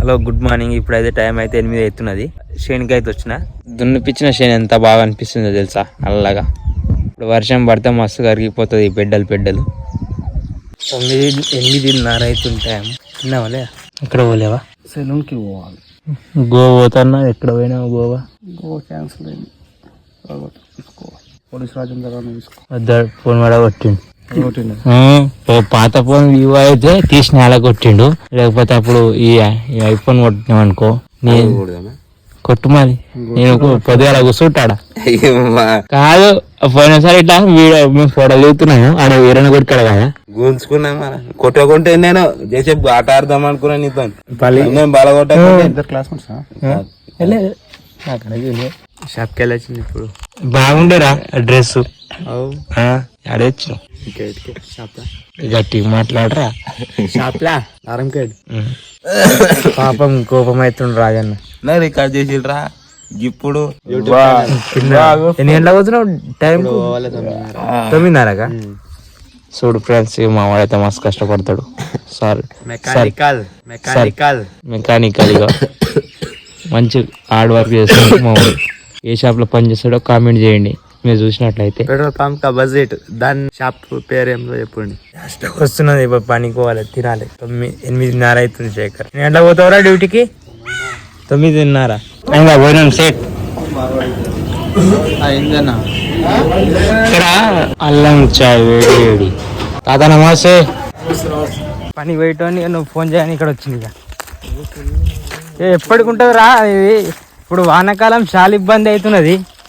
Hello good morning. ఇప్పుడైతే time అయితే ఎనిమిది అవుతున్నది. శేనికి అయితే వచ్చిన. దున్నిపించిన శేని ఎంత బాగా అనిపిస్తుందో తెలుసా? అల్లగా ఇప్పుడు వర్షం పడితే మస్తు కరిగిపోతుంది ఈ పెడ్డలు పెడ్డలు తొమ్మిది ఎనిమిదిన్నర అవుతుంటాయి తిన్నావాలే ఎక్కడ పోలేవా? సెలూన్కి పోవాలి. గోవా పోతున్నా? ఎక్కడ పోయినా గోవా? గో క్యాన్సిల్ అయింది. పోలీస్ రాజేంద్ర ఫోన్ కూడా పాత ఫోన్ వివో అయితే తీసి నేల కొట్టిండు. లేకపోతే అప్పుడు ఈ ఐఫోన్ కొట్టినాం అనుకో నేను కొట్టు మరి. నేను పొద్దుగాల కూర్చుంటాడా? కాదు పోయినసారి ఇట్లా వీడియో మేము ఫోటో దిగుతున్నాము. ఆడ వీరన కొట్టాడు కదా. గుంజుకున్నా మన కొట్టకుంటే నేను చేసే ఆట ఆడదాం అనుకున్నా నీతో. పల్లి నేను బాగా క్లాస్మేట్స్ షాప్కి వెళ్ళొచ్చింది ఇప్పుడు. బాగుండేరా డ్రెస్ ఆడొచ్చు గట్టిగా మాట్లాడరా? షాప్లా? ఆరంకేడ్ పాపం కోపం అవుతుండు రాజన్న. నా రికార్డ్ చేసిరా ఇప్పుడు ఎన్ని గంటలకు పోతున్నావు? టైం తొమ్మిదిన్నరగా చూడు ఫ్రెండ్స్ మా వాడైతే మస్తు కష్టపడతాడు. సారీ. Mechanical mechanical. మెకానికల్గా మంచి హార్డ్ వర్క్ చేస్తాడు మా వాడు ఏ షాప్లో పని చేస్తాడో కామెంట్ చేయండి. మీరు చూసినట్లయితే. పెట్రోల్ పంప్ కా బడ్జెట్. దాని షాప్ పేరు ఏమో చెప్పండి. వస్తున్నది ఇప్పుడు పనికి పోవాలి తినాలి. తొమ్మిది ఎనిమిదిన్నర అవుతుంది శేఖర్. నేను ఎట్లా పోతావురా డ్యూటీకి? తొమ్మిదిన్నర. ఇంకా పోయినాం సేట్. ఇక్కడ అల్లం చాయ్ వేడి వేడి. తాత నమస్తే. పని పోయేటోని నువ్వు ఫోన్ చేయని ఇక్కడ వచ్చింది ఇక. ఏ, ఎప్పటికుంటుంది రా ఇది? ఇప్పుడు వానాకాలం చాలా ఇబ్బంది అవుతున్నది.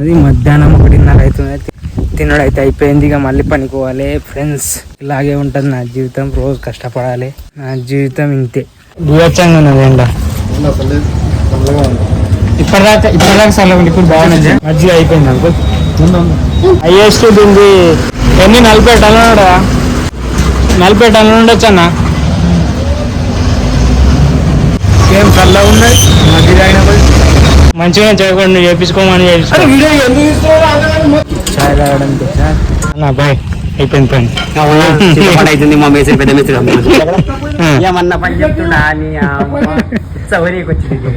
అది మధ్యాహ్నం ఒకటిన్నర అవుతుంది. తినడం అయితే అయిపోయింది. ఇక మళ్ళీ పనికోవాలి ఫ్రెండ్స్ ఇలాగే ఉంటుంది. నా జీవితం రోజు కష్టపడాలి. నా జీవితం ఇంతే. బీవచ్చంగా ఉన్నది ఎండ ఇప్పటిదాకా ఇప్పటిదాకా సర్లే ఇప్పుడు బాగున్నది మజ్జిగ అయిపోయింది అనుకో. హైయెస్ట్ దీనికి ఎన్ని? నలభై టన్నులు ఉండదా? నలభై టన్నులు ఉండొచ్చు అన్న? ఏం చల్లగా ఉన్నది మజ్జిగ అయినా మంచిగా చేయకుండా చేపించుకోమని చేపించుకో చాయ్ తాగడం అన్న బాయ్ అయిపోయింది పని అవుతుంది మా మేసిన పెద్ద మేసిన ఏమన్నా పని చెప్తున్నా నీ సవరికి వచ్చింది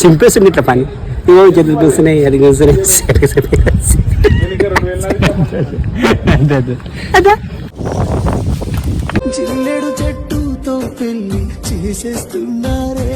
సింపేస్తుంది ఇట్లా పని ఇవో చేతులు కూర్చున్నాయి అది కూర్చున్నాయి అంతే అంతే జిల్లెడు చెట్టుతో పెళ్లి చేసేస్తున్నారే